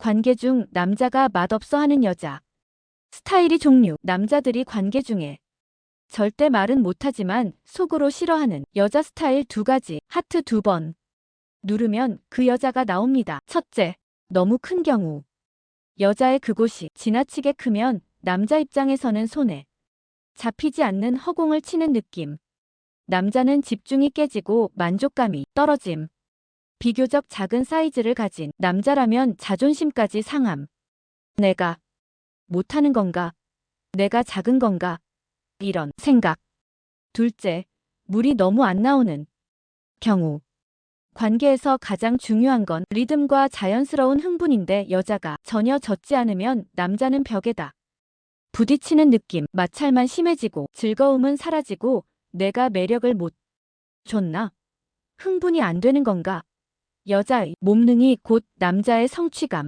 관계 중 남자가 맛없어 하는 여자. 스타일이 종류. 남자들이 관계 중에 절대 말은 못하지만 속으로 싫어하는 여자 스타일 두 가지. 하트 두 번. 누르면 그 여자가 나옵니다. 첫째, 너무 큰 경우. 여자의 그곳이 지나치게 크면 남자 입장에서는 손에 잡히지 않는 허공을 치는 느낌. 남자는 집중이 깨지고 만족감이 떨어짐. 비교적 작은 사이즈를 가진 남자라면 자존심까지 상함. 내가 못하는 건가? 내가 작은 건가? 이런 생각. 둘째, 물이 너무 안 나오는 경우. 관계에서 가장 중요한 건 리듬과 자연스러운 흥분인데 여자가 전혀 젖지 않으면 남자는 벽에다 부딪히는 느낌, 마찰만 심해지고 즐거움은 사라지고 내가 매력을 못 줬나? 흥분이 안 되는 건가? 여자의 몸능이 곧 남자의 성취감.